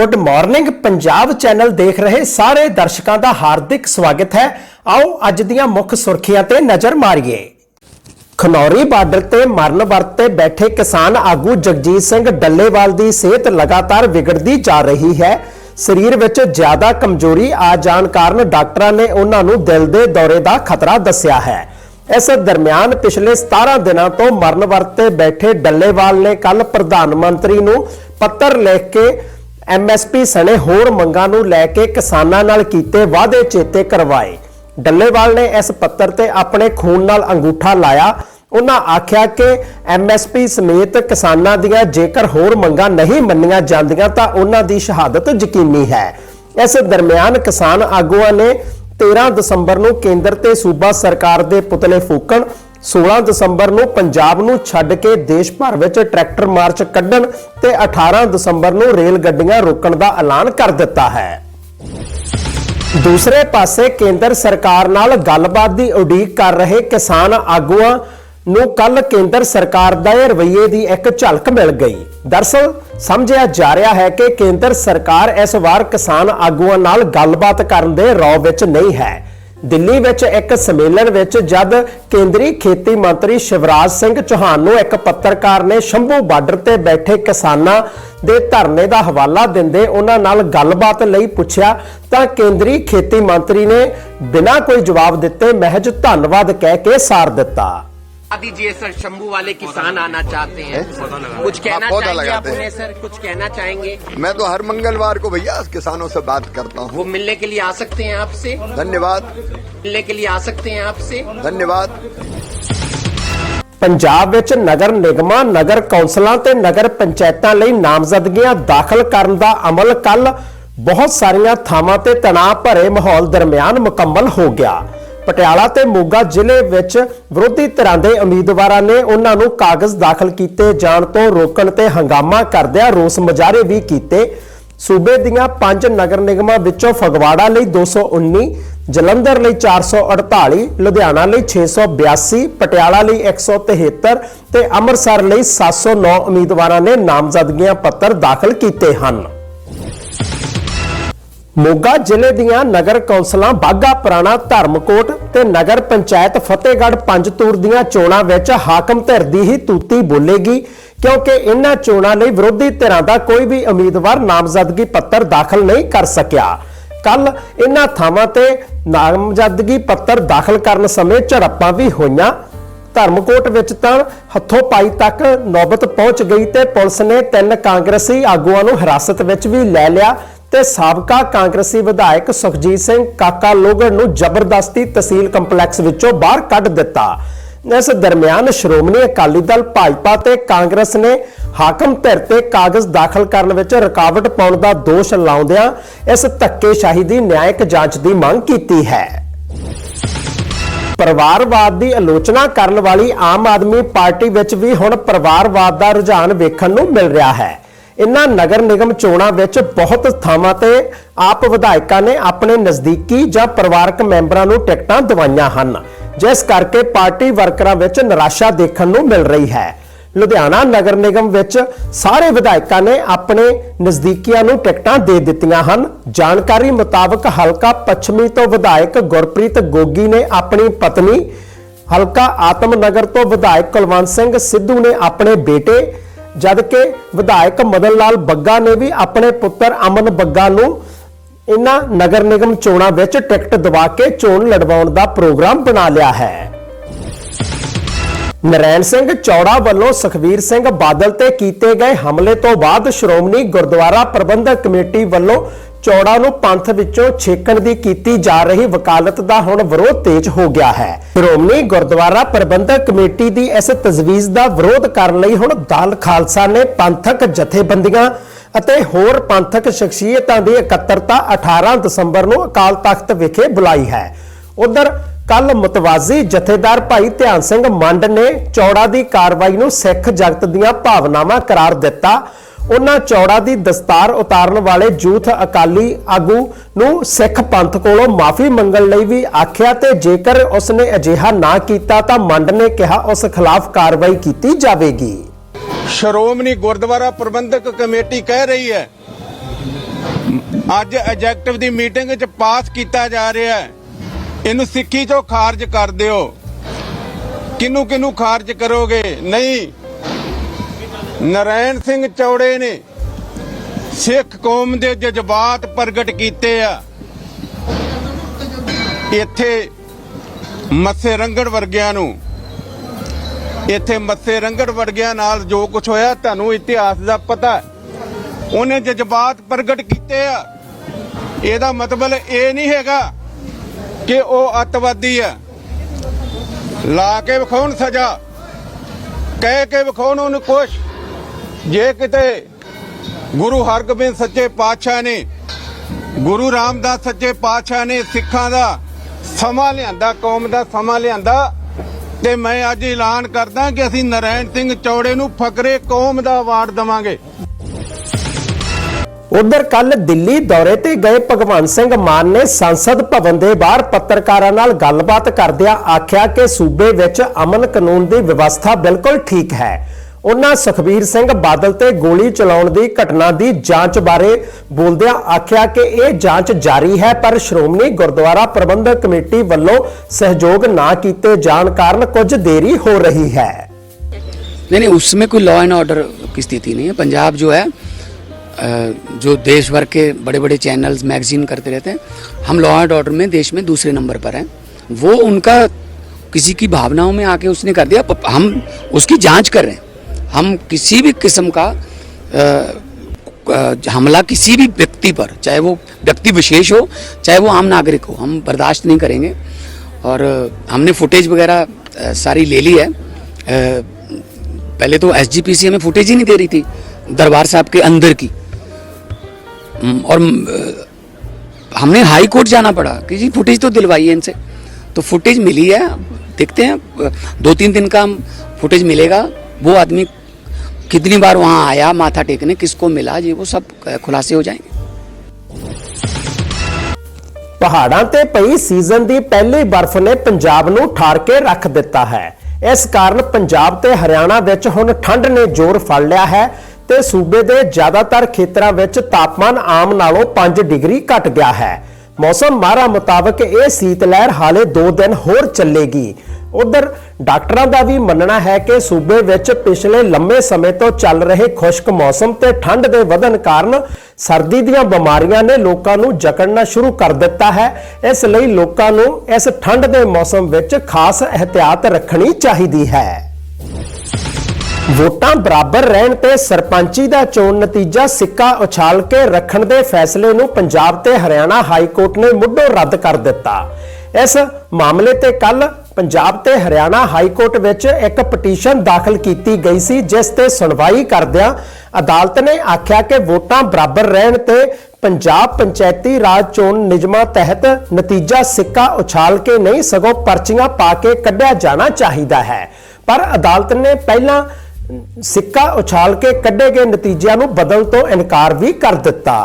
Good morning Punjab channel ਦੇਖ ਰਹੇ ਸਾਰੇ ਦਰਸ਼ਕਾਂ ਦਾ ਹਾਰਦਿਕ ਸਵਾਗਤ ਹੈ। ਆਓ ਅੱਜ ਦੀਆਂ ਮੁੱਖ ਸੁਰਖੀਆਂ ਤੇ ਨਜ਼ਰ ਮਾਰੀਏ। ਖਨੌਰੀ ਬਾਰਡਰ ਤੇ ਮਰਨ ਵਰਤ ਬੈਠੇ ਕਿਸਾਨ ਆਗੂ ਜਗਜੀਤ ਸਿੰਘ ਡੱਲੇਵਾਲ ਦੀ ਸਿਹਤ ਲਗਾਤਾਰ ਵਿਗੜਦੀ ਜਾ ਰਹੀ ਹੈ। ਸਰੀਰ ਵਿੱਚ ਜ਼ਿਆਦਾ ਕਮਜ਼ੋਰੀ ਆ ਜਾਣ ਕਾਰਨ ਡਾਕਟਰਾਂ ਨੇ ਉਹਨਾਂ ਨੂੰ ਦਿਲ ਦੇ ਦੌਰੇ ਦਾ ਖਤਰਾ ਦੱਸਿਆ ਹੈ। ਇਸ ਦਰਮਿਆਨ ਪਿਛਲੇ 17 ਦਿਨਾਂ ਤੋਂ ਮਰਨ ਵਰਤੇ ਬੈਠੇ ਡੱਲੇਵਾਲ ਨੇ ਕੱਲ ਪ੍ਰਧਾਨ ਮੰਤਰੀ ਨੂੰ ਪੱਤਰ ਲਿਖ ਕੇ ਐਮਐਸਪੀ ਸਣੇ ਹੋਰ ਮੰਗਾਂ ਨੂੰ ਲੈ ਕੇ ਕਿਸਾਨਾਂ ਨਾਲ ਕੀਤੇ ਵਾਅਦੇ ਚੇਤੇ ਕਰਵਾਏ। ਡੱਲੇਵਾਲ ਨੇ ਇਸ ਪੱਤਰ ਤੇ ਆਪਣੇ ਖੂਨ ਨਾਲ ਅੰਗੂਠਾ ਲਾਇਆ। ਉਹਨਾਂ ਆਖਿਆ ਕਿ ਐਮਐਸਪੀ ਸਮੇਤ ਕਿਸਾਨਾਂ ਦੀਆਂ ਜੇਕਰ ਹੋਰ ਮੰਗਾਂ ਨਹੀਂ ਮੰਨੀਆਂ ਜਾਂਦੀਆਂ ਤਾਂ ਉਹਨਾਂ ਦੀ ਸ਼ਹਾਦਤ ਯਕੀਨੀ ਹੈ। ਇਸ ਦਰਮਿਆਨ ਕਿਸਾਨ ਆਗੂਆਂ ਨੇ 13 ਦਸੰਬਰ ਨੂੰ ਕੇਂਦਰ ਤੇ ਸੂਬਾ ਸਰਕਾਰ ਦੇ ਪੁਤਲੇ ਫੂਕਣ 16 ਦਸੰਬਰ ਨੂੰ ਪੰਜਾਬ ਨੂੰ ਛੱਡ ਕੇ ਦੇਸ਼ ਭਰ ਵਿੱਚ ਟਰੈਕਟਰ ਮਾਰਚ ਕੱਢਣ ਤੇ 18 ਦਸੰਬਰ ਨੂੰ ਰੇਲ ਗੱਡੀਆਂ ਰੋਕਣ ਦਾ ਐਲਾਨ ਕਰ ਦਿੱਤਾ ਹੈ। ਦੂਸਰੇ ਪਾਸੇ ਕੇਂਦਰ ਸਰਕਾਰ ਨਾਲ ਗੱਲਬਾਤ ਦੀ ਉਡੀਕ ਕਰ ਰਹੇ ਕਿਸਾਨ ਆਗੂਆਂ ਨੂੰ ਕੱਲ ਕੇਂਦਰ ਸਰਕਾਰ ਦੇ ਰਵੱਈਏ ਦੀ ਇੱਕ ਝਲਕ ਮਿਲ ਗਈ। ਦਰਸਲ, ਸਮਝਿਆ ਜਾ ਰਿਹਾ ਹੈ ਕਿ ਕੇਂਦਰ ਸਰਕਾਰ ਇਸ ਵਾਰ ਕਿਸਾਨ ਆਗੂਆਂ ਨਾਲ ਗੱਲਬਾਤ ਕਰਨ ਦੇ ਰੌ ਵਿੱਚ ਨਹੀਂ ਹੈ। ਦਿੱਲੀ ਵਿੱਚ ਇੱਕ ਸੰਮੇਲਨ ਵਿੱਚ ਜਦ ਕੇਂਦਰੀ ਖੇਤੀ ਮੰਤਰੀ ਸ਼ਿਵਰਾਜ ਸਿੰਘ ਚੌਹਾਨ ਨੂੰ ਇੱਕ ਪੱਤਰਕਾਰ ਨੇ ਸ਼ੰਭੂ ਬਾਰਡਰ ਤੇ ਬੈਠੇ ਕਿਸਾਨਾਂ ਦੇ ਧਰਨੇ ਦਾ ਹਵਾਲਾ ਦਿੰਦੇ ਉਹਨਾਂ ਨਾਲ ਗੱਲਬਾਤ ਲਈ ਪੁੱਛਿਆ, ਤਾਂ ਕੇਂਦਰੀ ਖੇਤੀ ਮੰਤਰੀ ਨੇ ਬਿਨਾਂ ਕੋਈ ਜਵਾਬ ਦਿੱਤੇ ਮਹਿਜ ਧੰਨਵਾਦ ਕਹਿ ਕੇ ਸਾਰ ਦਿੱਤਾ। बता दीजिए सर शंभू वाले किसान आना चाहते हैं कुछ कहना हाँ, पौधा चाहेंगे आप लगाते हैं। उन्हें सर कुछ कहना चाहेंगे मैं तो हर मंगलवार को भैया किसानों से बात करता हूँ वो मिलने के लिए आ सकते हैं आपसे धन्यवाद मिलने के लिए आ सकते हैं आपसे धन्यवाद ਪੰਜਾਬ ਵਿੱਚ ਨਗਰ ਨਿਗਮਾਂ ਨਗਰ ਕੌਂਸਲਾਂ ਤੇ ਨਗਰ ਪੰਚਾਇਤਾਂ ਲਈ ਨਾਮਜ਼ਦਗੀਆਂ ਦਾਖਲ ਕਰਨ ਦਾ ਅਮਲ ਕੱਲ ਬਹੁਤ ਸਾਰੀਆਂ ਥਾਵਾਂ ਤੇ ਤਣਾਅ ਭਰੇ ਮਾਹੌਲ ਦਰਮਿਆਨ ਮੁਕੰਮਲ ਹੋ ਗਿਆ ਪਟਿਆਲਾ ਤੇ ਮੋਗਾ ਜ਼ਿਲ੍ਹੇ ਵਿੱਚ ਵਿਰੋਧੀ ਧਿਰਾਂ ਦੇ ਉਮੀਦਵਾਰਾਂ ਨੇ ਉਹਨਾਂ ਨੂੰ ਕਾਗਜ਼ ਦਾਖਲ ਕੀਤੇ ਜਾਣ ਤੋਂ ਰੋਕਣ ਤੇ ਹੰਗਾਮਾ ਕਰਦਿਆਂ ਰੋਸ ਮੁਜ਼ਾਹਰੇ ਵੀ ਕੀਤੇ। ਸੂਬੇ ਦੀਆਂ ਪੰਜ ਨਗਰ ਨਿਗਮਾਂ ਵਿੱਚੋਂ ਫਗਵਾੜਾ ਲਈ 219 ਜਲੰਧਰ ਲਈ 448 ਲੁਧਿਆਣਾ ਲਈ 682 ਪਟਿਆਲਾ ਲਈ 173 ਤੇ ਅੰਮ੍ਰਿਤਸਰ ਲਈ 709 ਉਮੀਦਵਾਰਾਂ ਨੇ ਨਾਮਜ਼ਦਗੀਆਂ ਪੱਤਰ ਦਾਖਲ ਕੀਤੇ ਹਨ। ਮੋਗਾ ਜ਼ਿਲ੍ਹੇ ਦੀਆਂ ਨਗਰ ਕੌਂਸਲਾਂ ਬਾਗਾ ਪੁਰਾਣਾ ਧਰਮਕੋਟ ਤੇ ਨਗਰ ਪੰਚਾਇਤ ਫਤਿਹਗੜ੍ਹ ਪੰਜਤੂਰ ਦੀਆਂ ਚੋਣਾਂ ਵਿੱਚ ਹਾਕਮ ਧਿਰ ਦੀ ਹੀ ਤੂਤੀ ਬੋਲੇਗੀ, ਕਿਉਂਕਿ ਇਹਨਾਂ ਚੋਣਾਂ ਲਈ ਵਿਰੋਧੀ ਧਿਰਾਂ ਦਾ ਕੋਈ ਵੀ ਉਮੀਦਵਾਰ ਨਾਮਜ਼ਦਗੀ ਪੱਤਰ ਦਾਖਲ ਨਹੀਂ ਕਰ ਸਕਿਆ। ਕੱਲ ਇਹਨਾਂ ਥਾਵਾਂ ਤੇ ਨਾਮਜ਼ਦਗੀ ਪੱਤਰ ਦਾਖਲ ਕਰਨ ਸਮੇਂ ਝੜਪਾਂ ਵੀ ਹੋਈਆਂ। ਧਰਮਕੋਟ ਵਿੱਚ ਤਾਂ ਹੱਥੋਂ ਪਾਈ ਤੱਕ ਨੌਬਤ ਪਹੁੰਚ ਗਈ ਤੇ ਪੁਲਿਸ ਨੇ ਤਿੰਨ ਕਾਂਗਰਸੀ ਆਗੂਆਂ ਨੂੰ ਹਿਰਾਸਤ ਵਿੱਚ ਵੀ ਲੈ ਲਿਆ। ਤੇ ਸਾਬਕਾ ਕਾਂਗਰਸੀ ਵਿਧਾਇਕ ਸੁਖਜੀਤ ਸਿੰਘ ਕਾਕਾ ਲੋਗੜ ਨੂੰ ਜ਼ਬਰਦਸਤੀ ਤਹਿਸੀਲ ਕੰਪਲੈਕਸ ਵਿੱਚੋਂ ਬਾਹਰ ਕੱਢ ਦਿੱਤਾ। ਇਸ ਦਰਮਿਆਨ ਸ਼੍ਰੋਮਣੀ ਅਕਾਲੀ ਦਲ ਭਾਜਪਾ ਤੇ ਕਾਂਗਰਸ ਨੇ ਹਾਕਮ ਧਿਰ ਤੇ ਕਾਗਜ਼ ਦਾਖਲ ਕਰਨ ਵਿੱਚ ਰੁਕਾਵਟ ਪਾਉਣ ਦਾ ਦੋਸ਼ ਲਾਉਂਦਿਆਂ ਇਸ ਧੱਕੇਸ਼ਾਹੀ ਦੀ ਨਿਆਇਕ ਜਾਂਚ ਦੀ ਮੰਗ ਕੀਤੀ ਹੈ। ਪਰਿਵਾਰਵਾਦ ਦੀ ਆਲੋਚਨਾ ਕਰਨ ਵਾਲੀ ਆਮ ਆਦਮੀ ਪਾਰਟੀ ਵਿੱਚ ਵੀ ਹੁਣ ਪਰਿਵਾਰਵਾਦ ਦਾ ਰੁਝਾਨ ਵੇਖਣ ਨੂੰ ਮਿਲ ਰਿਹਾ ਹੈ। ਇਨ੍ਹਾਂ ਨਗਰ ਨਿਗਮ ਚੋਣਾਂ ਵਿੱਚ ਬਹੁਤ ਥਾਵਾਂ ਤੇ ਆਪ ਵਿਧਾਇਕਾਂ ਨੇ ਆਪਣੇ ਨਜ਼ਦੀਕੀ ਜਾਂ ਪਰਿਵਾਰਕ ਮੈਂਬਰਾਂ ਨੂੰ ਟਿਕਟਾਂ ਦਿਵਾਈਆਂ ਹਨ, ਜਿਸ ਕਰਕੇ ਪਾਰਟੀ ਵਰਕਰਾਂ ਵਿੱਚ ਨਿਰਾਸ਼ਾ ਦੇਖਣ ਨੂੰ ਮਿਲ ਰਹੀ ਹੈ। ਲੁਧਿਆਣਾ ਨਗਰ ਨਿਗਮ ਵਿੱਚ ਸਾਰੇ ਵਿਧਾਇਕਾਂ ਨੇ ਆਪਣੇ ਨਜ਼ਦੀਕੀਆਂ ਨੂੰ ਟਿਕਟਾਂ ਦੇ ਦਿੱਤੀਆਂ ਹਨ। ਜਾਣਕਾਰੀ ਮੁਤਾਬਕ ਹਲਕਾ ਪੱਛਮੀ ਤੋਂ ਵਿਧਾਇਕ ਗੁਰਪ੍ਰੀਤ ਗੋਗੀ ਨੇ ਆਪਣੀ ਪਤਨੀ, ਹਲਕਾ ਆਤਮ ਨਗਰ ਤੋਂ ਵਿਧਾਇਕ ਕੁਲਵੰਤ ਸਿੰਘ ਸਿੱਧੂ ਨੇ ਆਪਣੇ ਬੇਟੇ ਜਦਕਿ ਵਿਧਾਇਕ ਮਦਨ ਲਾਲ ਬੱਗਾ ਨੇ ਵੀ ਆਪਣੇ ਪੁੱਤਰ ਅਮਨ ਬੱਗਾ ਨੂੰ ਇਹਨਾਂ ਨਗਰ ਨਿਗਮ ਚੋਣਾਂ ਵਿੱਚ ਟਿਕਟ ਦਿਵਾ ਕੇ ਚੋਣ ਲੜਵਾਉਣ ਦਾ ਪ੍ਰੋਗਰਾਮ ਬਣਾ ਲਿਆ ਹੈ। ਨਰੈਣ ਸਿੰਘ ਚੌੜਾ ਵੱਲੋਂ ਸੁਖਵੀਰ ਸਿੰਘ ਬਾਦਲ ਤੇ ਕੀਤੇ ਗਏ ਹਮਲੇ ਤੋਂ ਬਾਅਦ ਸ਼੍ਰੋਮਣੀ ਗੁਰਦੁਆਰਾ ਪ੍ਰਬੰਧਕ ਕਮੇਟੀ ਵੱਲੋਂ ਚੌੜਾ ਨੂੰ ਪੰਥ ਵਿੱਚੋਂ ਛੇਕਣ ਦੀ ਕੀਤੀ ਜਾ ਰਹੀ ਵਕਾਲਤ ਦਾ ਹੁਣ ਵਿਰੋਧ ਤੇਜ਼ ਹੋ ਗਿਆ ਹੈ। ਸ਼੍ਰੋਮਣੀ ਗੁਰਦੁਆਰਾ ਪ੍ਰਬੰਧਕ ਕਮੇਟੀ ਦੀ ਇਸ ਤਜਵੀਜ਼ ਦਾ ਵਿਰੋਧ ਕਰਨ ਲਈ ਹੁਣ ਦਲ ਖਾਲਸਾ ਨੇ ਪੰਥਕ ਜਥੇਬੰਦੀਆਂ ਅਤੇ ਹੋਰ ਪੰਥਕ ਸ਼ਖਸੀਅਤਾਂ ਦੀ ਇਕੱਤਰਤਾ 18 ਦਸੰਬਰ ਨੂੰ ਅਕਾਲ ਤਖਤ ਵਿਖੇ ਬੁਲਾਈ ਹੈ। ਉਧਰ ਕੱਲ ਮਤਵਾਜ਼ੀ ਜਥੇਦਾਰ ਭਾਈ ਧਿਆਨ ਸਿੰਘ ਮੰਡ ਨੇ ਚੌੜਾ ਦੀ ਕਾਰਵਾਈ ਨੂੰ ਸਿੱਖ ਜਗਤ ਦੀਆਂ ਭਾਵਨਾਵਾਂ ਕਰਾਰ ਦਿੱਤਾ। ਉਹਨਾਂ ਚੌੜਾ ਦੀ ਦਸਤਾਰ ਉਤਾਰਨ ਵਾਲੇ ਜੂਥ ਅਕਾਲੀ ਆਗੂ ਨੂੰ ਸਿੱਖ ਪੰਥ ਕੋਲੋਂ ਮਾਫੀ ਮੰਗਣ ਲਈ ਵੀ ਆਖਿਆ ਤੇ ਜੇਕਰ ਉਸਨੇ ਅਜਿਹਾ ਨਾ ਕੀਤਾ ਤਾਂ ਮੰਡ ਨੇ ਕਿਹਾ ਉਸ ਖਿਲਾਫ ਕਾਰਵਾਈ ਕੀਤੀ ਜਾਵੇਗੀ। ਸ਼੍ਰੋਮਣੀ ਗੁਰਦੁਆਰਾ ਪ੍ਰਬੰਧਕ ਕਮੇਟੀ ਕਹਿ ਰਹੀ ਹੈ, ਅੱਜ ਐਜੈਕਟਿਵ ਦੀ ਮੀਟਿੰਗ 'ਚ ਪਾਸ ਕੀਤਾ ਜਾ ਰਿਹਾ ਹੈ। ਇਹਨੂੰ ਸਿੱਖੀ 'ਚੋਂ ਖਾਰਜ ਕਰ ਦਿਓ। ਕਿਨੂੰ ਕਿਨੂੰ ਖਾਰਜ ਕਰੋਗੇ? ਨਹੀਂ ਨਰੈਣ ਸਿੰਘ ਚੌੜੇ ਨੇ ਸਿੱਖ ਕੌਮ ਦੇ ਜਜ਼ਬਾਤ ਪ੍ਰਗਟ ਕੀਤੇ ਆ। ਇੱਥੇ ਮੱਸੇ ਰੰਗੜ ਵਰਗਿਆਂ ਨੂੰ, ਇੱਥੇ ਮੱਸੇ ਰੰਗੜ ਵਰਗਿਆਂ ਨਾਲ ਜੋ ਕੁਝ ਹੋਇਆ, ਤੁਹਾਨੂੰ ਇਤਿਹਾਸ ਦਾ ਪਤਾ ਉਹਨੇ ਜਜ਼ਬਾਤ ਪ੍ਰਗਟ ਕੀਤੇ ਆ। ਇਹਦਾ ਮਤਲਬ ਇਹ ਨਹੀਂ ਹੈਗਾ ਕਿ ਉਹ ਅੱਤਵਾਦੀ ਆ ਲਾ ਕੇ ਵਿਖਾਉਣ ਸਜ਼ਾ, ਕਹਿ ਕੇ ਵਿਖਾਉਣ ਉਹਨੂੰ ਕੁਛ। ਜੇ ਕਿਤੇ ਗੁਰੂ ਹਰਗੋਬਿੰਦ ਸੱਚੇ ਪਾਤਸ਼ਾਹ ਨੇ, ਗੁਰੂ ਰਾਮਦਾਸ ਸੱਚੇ ਪਾਤਸ਼ਾਹ ਨੇ ਸਿੱਖਾਂ ਦਾ ਸਮਾਂ ਲਿਆਂਦਾ, ਕੌਮ ਦਾ ਸਮਾਂ ਲਿਆਂਦਾ, ਤੇ ਮੈਂ ਅੱਜ ਐਲਾਨ ਕਰਦਾ ਕਿ ਅਸੀਂ ਨਰੈਣ ਸਿੰਘ ਚੌੜੇ ਨੂੰ ਫਕਰੇ ਕੌਮ ਦਾ ਅਵਾਰਡ ਦਵਾਂਗੇ। ਉਧਰ ਕੱਲ ਦਿੱਲੀ ਦੌਰੇ ਤੇ ਗਏ ਭਗਵੰਤ ਸਿੰਘ ਮਾਨ ਨੇ ਸੰਸਦ ਭਵਨ ਦੇ ਬਾਹਰ ਪੱਤਰਕਾਰਾਂ ਨਾਲ ਗੱਲਬਾਤ ਕਰਦਿਆਂ ਆਖਿਆ ਕਿ ਸੂਬੇ ਵਿੱਚ ਅਮਨ ਕਾਨੂੰਨ ਦੀ ਵਿਵਸਥਾ ਬਿਲਕੁਲ ਠੀਕ ਹੈ। ਉਹਨਾਂ ਸੁਖਬੀਰ ਸਿੰਘ ਬਾਦਲ ਤੇ ਗੋਲੀ ਚਲਾਉਣ ਦੀ ਘਟਨਾ ਦੀ ਜਾਂਚ ਬਾਰੇ ਬੋਲਦਿਆਂ ਆਖਿਆ ਕਿ ਇਹ ਜਾਂਚ ਜਾਰੀ ਹੈ ਪਰ ਸ਼੍ਰੋਮਣੀ ਗੁਰਦੁਆਰਾ ਪ੍ਰਬੰਧਕ ਕਮੇਟੀ ਵੱਲੋਂ ਸਹਿਯੋਗ ਨਾ ਕੀਤੇ ਜਾਣ ਕਾਰਨ ਕੁਝ ਦੇਰੀ ਹੋ ਰਹੀ ਹੈ नहीं नहीं उसमें कोई लॉ एंड ऑर्डर की स्थिति नहीं है पंजाब जो है अ, जो देश भर के बड़े बड़े चैनल्स मैगजीन करते रहते हैं हम लॉ एंड ऑर्डर में देश में दूसरे नंबर पर हैं वो उनका किसी की भावनाओं में आके उसने कर दिया प- हम उसकी जांच कर रहे हैं हम किसी भी किस्म का हमला किसी भी व्यक्ति पर, चाहे वो व्यक्ति विशेष हो, चाहे वो आम नागरिक हो, हम बर्दाश्त नहीं करेंगे। और हमने फुटेज वगैरह सारी ले ली है। पहले तो एसजीपीसी हमें फुटेज ही नहीं दे रही थी, दरबार साहब के अंदर की। और हमने हाई कोर्ट जाना पड़ा कि जी फुटेज तो दिलवाइए इनसे। तो फुटेज मिली है, देखते हैं दो तीन दिन का हम फुटेज मिलेगा, वो आदमी कितनी बार वहाँ आया माथा टेकने किसको मिला जी वो सब अ, खुलासे हो जाएंगे ਪਹਾੜਾਂ ਤੇ ਪਈ ਸੀਜ਼ਨ ਦੀ ਪਹਿਲੀ ਬਰਫ਼ ਨੇ ਪੰਜਾਬ ਨੂੰ ਠਾਰ ਕੇ ਰੱਖ ਦਿੱਤਾ ਹੈ ਇਸ ਕਾਰਨ ਪੰਜਾਬ ਤੇ ਹਰਿਆਣਾ ਵਿੱਚ ਹੁਣ ਠੰਡ ਨੇ ਜ਼ੋਰ ਫੜ ਲਿਆ ਹੈ ਤੇ ਸੂਬੇ ਦੇ ਜ਼ਿਆਦਾਤਰ ਖੇਤਰਾਂ ਵਿੱਚ ਤਾਪਮਾਨ ਆਮ ਨਾਲੋਂ 5 ਡਿਗਰੀ ਘਟ ਗਿਆ ਹੈ ਮੌਸਮ ਮਾਹਰਾਂ ਮੁਤਾਬਕ ਇਹ ਸੀਤ ਲਹਿਰ ਹਾਲੇ 2 ਦਿਨ ਹੋਰ ਚੱਲੇਗੀ। ਉਧਰ ਡਾਕਟਰਾਂ ਦਾ ਵੀ ਮੰਨਣਾ ਹੈ ਕਿ ਸੂਬੇ ਵਿੱਚ ਪਿਛਲੇ ਲੰਮੇ ਸਮੇਂ ਤੋਂ ਚੱਲ ਰਹੇ ਖੁਸ਼ਕ ਮੌਸਮ ਤੇ ਠੰਡ ਦੇ ਵਧਣ ਕਾਰਨ ਸਰਦੀ ਦੀਆਂ ਬਿਮਾਰੀਆਂ ਨੇ ਲੋਕਾਂ ਨੂੰ ਜਕੜਨਾ ਸ਼ੁਰੂ ਕਰ ਦਿੱਤਾ ਹੈ। ਇਸ ਲਈ ਲੋਕਾਂ ਨੂੰ ਇਸ ਠੰਡ ਦੇ ਮੌਸਮ ਵਿੱਚ ਖਾਸ ਇhtiyat ਰੱਖਣੀ ਚਾਹੀਦੀ ਹੈ। ਵੋਟਾਂ ਬਰਾਬਰ ਰਹਿਣ ਤੇ ਸਰਪੰਚੀ ਦਾ ਚੋਣ ਨਤੀਜਾ ਸਿੱਕਾ ਉਛਾਲ ਕੇ ਰੱਖਣ ਦੇ ਫੈਸਲੇ ਨੂੰ ਪੰਜਾਬ ਤੇ ਹਰਿਆਣਾ ਹਾਈ ਕੋਰਟ ਨੇ ਮੁੱਢੋਂ ਰੱਦ ਕਰ ਦਿੱਤਾ। ਇਸ ਮਾਮਲੇ ਤੇ ਕੱਲ ਪੰਜਾਬ ਤੇ ਹਰਿਆਣਾ ਹਾਈ ਕੋਰਟ ਵਿੱਚ ਇੱਕ ਪਟੀਸ਼ਨ ਦਾਖਲ ਕੀਤੀ ਗਈ ਸੀ, ਜਿਸ ਤੇ ਸੁਣਵਾਈ ਕਰਦਿਆਂ ਅਦਾਲਤ ਨੇ ਆਖਿਆ ਕਿ ਵੋਟਾਂ ਬਰਾਬਰ ਰਹਿਣ ਤੇ ਪੰਜਾਬ ਪੰਚਾਇਤੀ ਰਾਜ ਚੋਣ ਨਿਯਮਾਂ ਤਹਿਤ ਨਤੀਜਾ ਸਿੱਕਾ ਉਛਾਲ ਕੇ ਨਹੀਂ, ਸਗੋਂ ਪਰਚੀਆਂ ਪਾ ਕੇ ਕੱਢਿਆ ਜਾਣਾ ਚਾਹੀਦਾ ਹੈ। ਪਰ ਅਦਾਲਤ ਨੇ ਪਹਿਲਾਂ ਸਿੱਕਾ ਉਛਾਲ ਕੇ ਕੱਢੇ ਗਏ ਨਤੀਜਿਆਂ ਨੂੰ ਬਦਲ ਤੋਂ ਇਨਕਾਰ ਵੀ ਕਰ ਦਿੱਤਾ।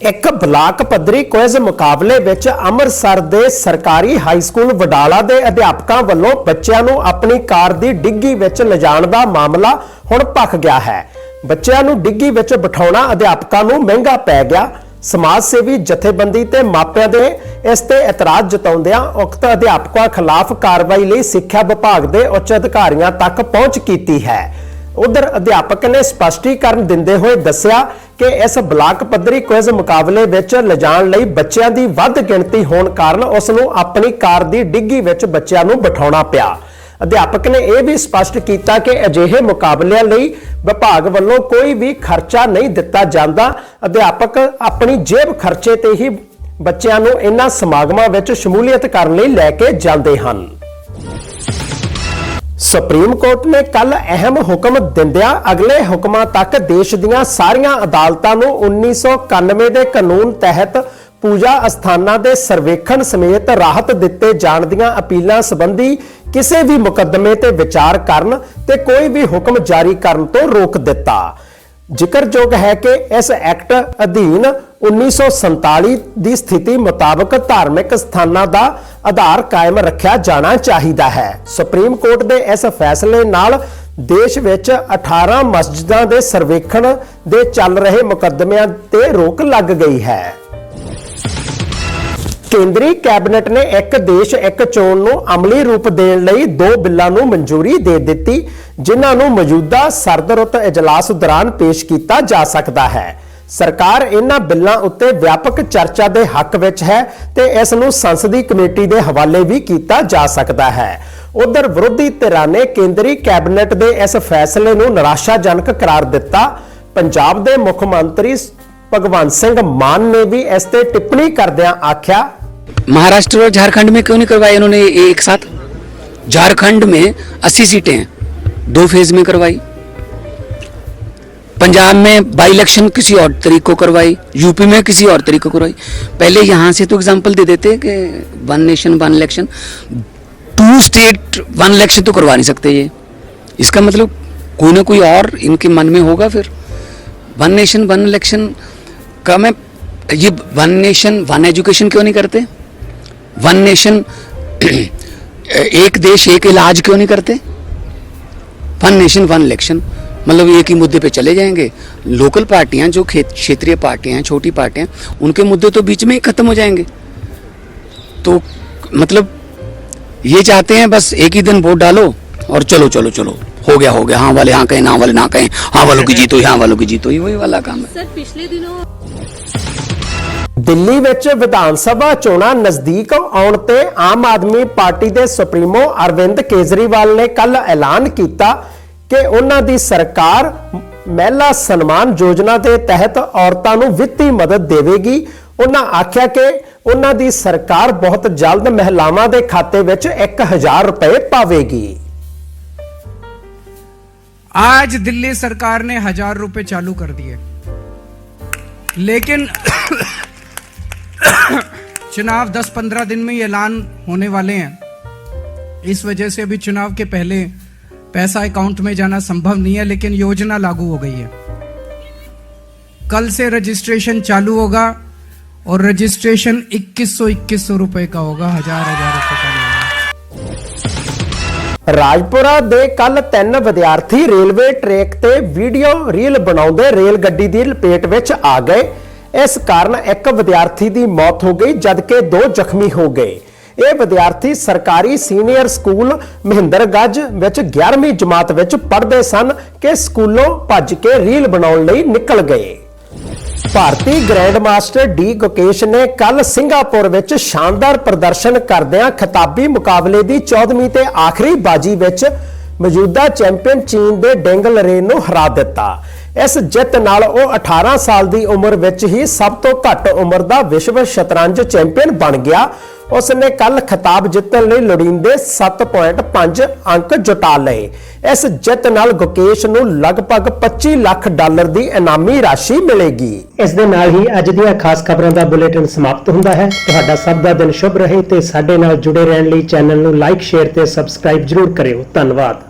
ਇੱਕ ਬਲਾਕ ਪੱਧਰੀ ਕੁਇਜ਼ ਮੁਕਾਬਲੇ ਵਿੱਚ ਅੰਮ੍ਰਿਤਸਰ ਦੇ ਸਰਕਾਰੀ ਹਾਈ ਸਕੂਲ ਵਡਾਲਾ ਦੇ ਅਧਿਆਪਕਾਂ ਵੱਲੋਂ ਬੱਚਿਆਂ ਨੂੰ ਆਪਣੀ ਕਾਰ ਦੀ ਡਿੱਗੀ ਵਿੱਚ ਲਿਜਾਣ ਦਾ ਮਾਮਲਾ ਹੁਣ ਭਖ ਗਿਆ ਹੈ। ਬੱਚਿਆਂ ਨੂੰ ਡਿੱਗੀ ਵਿੱਚ ਬਿਠਾਉਣਾ ਅਧਿਆਪਕਾਂ ਨੂੰ ਮਹਿੰਗਾ ਪੈ ਗਿਆ। ਸਮਾਜ ਸੇਵੀ ਜਥੇਬੰਦੀ ਤੇ ਮਾਪਿਆਂ ਦੇ ਇਸ ਤੇ ਇਤਰਾਜ਼ ਜਤਾਉਂਦਿਆਂ ਉਕਤ ਅਧਿਆਪਕਾਂ ਖਿਲਾਫ ਕਾਰਵਾਈ ਲਈ ਸਿੱਖਿਆ ਵਿਭਾਗ ਦੇ ਉੱਚ ਅਧਿਕਾਰੀਆਂ ਤੱਕ ਪਹੁੰਚ ਕੀਤੀ ਹੈ। ਉਧਰ ਅਧਿਆਪਕ ਨੇ ਸਪਸ਼ਟੀਕਰਨ ਦਿੰਦੇ ਹੋਏ ਦੱਸਿਆ ਕਿ ਇਸ ਬਲਾਕ ਪੱਧਰੀ ਕੁਇਜ਼ ਮੁਕਾਬਲੇ ਵਿੱਚ ਲਿਜਾਣ ਲਈ ਬੱਚਿਆਂ ਦੀ ਵੱਧ ਗਿਣਤੀ ਹੋਣ ਕਾਰਨ ਉਸ ਨੂੰ ਆਪਣੀ ਕਾਰ ਦੀ ਡਿੱਗੀ ਵਿੱਚ ਬੱਚਿਆਂ ਨੂੰ ਬਿਠਾਉਣਾ ਪਿਆ। ਅਧਿਆਪਕ ਨੇ ਇਹ ਵੀ ਸਪਸ਼ਟ ਕੀਤਾ ਕਿ ਅਜਿਹੇ ਮੁਕਾਬਲਿਆਂ ਲਈ ਵਿਭਾਗ ਵੱਲੋਂ ਕੋਈ ਵੀ ਖਰਚਾ ਨਹੀਂ ਦਿੱਤਾ ਜਾਂਦਾ। ਅਧਿਆਪਕ ਆਪਣੀ ਜੇਬ ਖਰਚੇ ਤੇ ਹੀ ਬੱਚਿਆਂ ਨੂੰ ਇਹਨਾਂ ਸਮਾਗਮਾਂ ਵਿੱਚ ਸ਼ਮੂਲੀਅਤ ਕਰਨ ਲਈ ਲੈ ਕੇ ਜਾਂਦੇ ਹਨ। ਸੁਪਰੀਮ ਕੋਰਟ ਨੇ ਕੱਲ ਅਹਿਮ ਹੁਕਮ ਦਿੰਦਿਆਂ ਅਗਲੇ ਹੁਕਮਾਂ ਤੱਕ ਦੇਸ਼ ਦੀਆਂ ਸਾਰੀਆਂ ਅਦਾਲਤਾਂ ਨੂੰ 1991 ਦੇ ਕਾਨੂੰਨ ਤਹਿਤ ਪੂਜਾ ਅਸਥਾਨਾਂ ਦੇ ਸਰਵੇਖਣ ਸਮੇਤ ਰਾਹਤ ਦਿੱਤੇ ਜਾਣ ਦੀਆਂ ਅਪੀਲਾਂ ਸੰਬੰਧੀ ਕਿਸੇ ਵੀ ਮੁਕੱਦਮੇ ਤੇ ਵਿਚਾਰ ਕਰਨ ਤੇ ਕੋਈ ਵੀ ਹੁਕਮ ਜਾਰੀ ਕਰਨ ਤੋਂ ਰੋਕ ਦਿੱਤਾ। ਜ਼ਿਕਰਯੋਗ ਹੈ ਕਿ ਇਸ ਐਕਟ ਅਧੀਨ 1947 ਦੀ ਸਥਿਤੀ ਮੁਤਾਬਕ ਧਾਰਮਿਕ ਸਥਾਨਾਂ ਦਾ ਆਧਾਰ ਕਾਇਮ ਰੱਖਿਆ ਜਾਣਾ ਚਾਹੀਦਾ ਹੈ। ਸੁਪਰੀਮ ਕੋਰਟ ਦੇ ਇਸ ਫੈਸਲੇ ਨਾਲ ਦੇਸ਼ ਵਿੱਚ 18 ਮਸਜਿਦਾਂ ਦੇ ਸਰਵੇਖਣ ਦੇ ਚੱਲ ਰਹੇ ਮੁਕੱਦਮਿਆਂ ਤੇ ਰੋਕ ਲੱਗ ਗਈ ਹੈ। ਕੇਂਦਰੀ ਕੈਬਨਿਟ ਨੇ ਇੱਕ ਦੇਸ਼ ਇੱਕ ਚੋਣ ਨੂੰ ਅਮਲੀ ਰੂਪ ਦੇਣ ਲਈ ਦੋ ਬਿੱਲਾਂ ਨੂੰ ਮਨਜ਼ੂਰੀ ਦੇ ਦਿੱਤੀ, ਜਿਨ੍ਹਾਂ ਨੂੰ ਮੌਜੂਦਾ ਸਰਦਰੁੱਤ ਇਜਲਾਸ ਦੌਰਾਨ ਪੇਸ਼ ਕੀਤਾ ਜਾ ਸਕਦਾ ਹੈ। ਸਰਕਾਰ ਇਹਨਾਂ ਬਿੱਲਾਂ ਉੱਤੇ ਵਿਆਪਕ ਚਰਚਾ ਦੇ ਹੱਕ ਵਿੱਚ ਹੈ ਤੇ ਇਸ ਨੂੰ ਸੰਸਦੀ ਕਮੇਟੀ ਦੇ ਹਵਾਲੇ ਵੀ ਕੀਤਾ ਜਾ ਸਕਦਾ ਹੈ ਉਧਰ ਵਿਰੋਧੀ ਧਿਰਾਂ ਨੇ ਕੇਂਦਰੀ ਕੈਬਨਿਟ ਦੇ ਇਸ ਫੈਸਲੇ ਨੂੰ ਨਿਰਾਸ਼ਾਜਨਕ ਕਰਾਰ ਦਿੱਤਾ ਪੰਜਾਬ ਦੇ ਮੁੱਖ ਮੰਤਰੀ ਭਗਵੰਤ ਸਿੰਘ ਮਾਨ ਨੇ ਵੀ ਇਸ ਤੇ ਟਿੱਪਣੀ ਕਰਦਿਆਂ ਆਖਿਆ महाराष्ट्र और झारखंड में क्यों नहीं करवाई उन्होंने ये एक साथ झारखंड में 80 सीटें हैं दो फेज में करवाई पंजाब में बाई इलेक्शन किसी और तरीके करवाई यूपी में किसी और तरीके करवाई। पहले यहाँ से तो एग्ज़ाम्पल दे देते कि one nation one election two state one election तो करवा नहीं सकते ये। इसका मतलब कोई ना कोई और इनके मन में होगा फिर। वन नेशन वन इलेक्शन का मैं, ये वन नेशन वन एजुकेशन क्यों नहीं करते? वन नेशन एक देश, एक इलाज क्यों नहीं करते? वन नेशन वन इलेक्शन मतलब एक ही मुद्दे पे चले जाएंगे लोकल पार्टियां जो खेत क्षेत्रीय पार्टियां हैं छोटी पार्टियां उनके मुद्दे तो बीच में ही खत्म हो जाएंगे तो मतलब ये चाहते हैं बस एक ही दिन वोट डालो और चलो चलो चलो हो गया हो गया हाँ वाले हाँ कहें ना वाले ना कहें हाँ वालों की जीतो हाँ वालों की जीतो ये वही वाला काम है सर पिछले दिनों ਦਿੱਲੀ ਵਿੱਚ ਵਿਧਾਨ ਸਭਾ ਚੋਣਾਂ ਨਜ਼ਦੀਕ ਆਉਣ ਤੇ ਆਮ ਆਦਮੀ ਪਾਰਟੀ ਦੇ ਸੁਪਰੀਮੋ ਅਰਵਿੰਦ ਕੇਜਰੀਵਾਲ ਨੇ ਕੱਲ ਐਲਾਨ ਕੀਤਾ ਕਿ ਉਹਨਾਂ ਦੀ ਸਰਕਾਰ ਮਹਿਲਾ ਸਨਮਾਨ ਯੋਜਨਾ ਦੇ ਤਹਿਤ ਔਰਤਾਂ ਨੂੰ ਵਿੱਤੀ ਮਦਦ ਦੇਵੇਗੀ ਉਹਨਾਂ ਆਖਿਆ ਕਿ ਉਹਨਾਂ ਦੀ ਸਰਕਾਰ ਬਹੁਤ ਜਲਦ ਮਹਿਲਾਵਾਂ ਦੇ ਖਾਤੇ ਵਿੱਚ 1000 ਰੁਪਏ ਪਾਵੇਗੀ आज दिल्ली सरकार ने हजार रुपए चालू कर दिए लेकिन चुनाव 10-15 दिन में ही ऐलान होने वाले हैं इस वजह से अभी चुनाव के पहले पैसा अकाउंट में जाना संभव नहीं है लेकिन योजना लागू हो गई है कल से रजिस्ट्रेशन चालू होगा और रजिस्ट्रेशन 2100 2100 रुपए का होगा हजार हजार रुपए का नहीं होगा ਰਾਜਪੁਰਾ ਦੇ ਕੱਲ ਤਿੰਨ ਵਿਦਿਆਰਥੀ ਰੇਲਵੇ ਟਰੈਕ ਤੇ ਵੀਡੀਓ ਰੀਲ ਬਣਾਉਂਦੇ ਰੇਲ ਗੱਡੀ ਦੀ ਲਪੇਟ ਵਿੱਚ ਆ ਗਏ ਇਸ ਕਾਰਨ ਇੱਕ ਵਿਦਿਆਰਥੀ ਦੀ ਮੌਤ ਹੋ ਗਈ ਜਦਕਿ ਦੋ ਜ਼ਖਮੀ ਹੋ ਗਏ ਇਹ ਵਿਦਿਆਰਥੀ ਸਰਕਾਰੀ ਸੀਨੀਅਰ ਸਕੂਲ ਮਹਿੰਦਰਗੰਜ ਵਿੱਚ 11ਵੀਂ ਜਮਾਤ ਵਿੱਚ ਪੜ੍ਹਦੇ ਸਨ ਕਿ ਸਕੂਲੋਂ ਭੱਜ ਕੇ ਰੀਲ ਬਣਾਉਣ ਲਈ ਨਿਕਲ ਗਏ। ਭਾਰਤੀ ਗ੍ਰੈਂਡ ਮਾਸਟਰ ਡੀ ਗੁਕੇਸ਼ ਨੇ ਕੱਲ ਸਿੰਗਾਪੁਰ ਵਿੱਚ ਸ਼ਾਨਦਾਰ ਪ੍ਰਦਰਸ਼ਨ ਕਰਦਿਆਂ ਖਿਤਾਬੀ ਮੁਕਾਬਲੇ ਦੀ 14ਵੀਂ ਤੇ ਆਖਰੀ ਬਾਜੀ ਵਿੱਚ ਮੌਜੂਦਾ ਚੈਂਪੀਅਨ ਚੀਨ ਦੇ ਡੈਂਗ ਲਰੇ ਨੂੰ ਹਰਾ ਦਿੱਤਾ। ਇਸ ਜਿੱਤ ਨਾਲ ਉਹ 18 ਸਾਲ ਦੀ ਉਮਰ ਵਿੱਚ ਹੀ ਸਭ ਤੋਂ ਘੱਟ ਉਮਰ ਦਾ ਵਿਸ਼ਵ ਸ਼ਤਰੰਜ ਚੈਂਪੀਅਨ ਬਣ ਗਿਆ। ਉਸ ਨੇ ਕੱਲ ਖਿਤਾਬ ਜਿੱਤਣ ਲਈ ਲੋੜੀਂਦੇ 7.5 ਅੰਕ ਜੁਟਾ ਲਏ। ਇਸ ਜਿੱਤ ਨਾਲ ਗੁਕੇਸ਼ ਨੂੰ ਲਗਭਗ 25 ਲੱਖ ਡਾਲਰ ਦੀ ਇਨਾਮੀ ਰਾਸ਼ੀ ਮਿਲੇਗੀ। ਇਸ ਦੇ ਨਾਲ ਹੀ ਅੱਜ ਦੀਆਂ ਖਾਸ ਖਬਰਾਂ ਦਾ ਬੁਲੇਟਿਨ ਸਮਾਪਤ ਹੁੰਦਾ ਹੈ। ਤੁਹਾਡਾ ਸਭ ਦਾ ਦਿਨ ਸ਼ੁਭ ਰਹੇ ਤੇ ਸਾਡੇ ਨਾਲ ਜੁੜੇ ਰਹਿਣ ਲਈ ਚੈਨਲ ਨੂੰ ਲਾਈਕ ਸ਼ੇਅਰ ਤੇ ਸਬਸਕ੍ਰਾਈਬ ਜਰੂਰ ਕਰਿਓ। ਧੰਨਵਾਦ।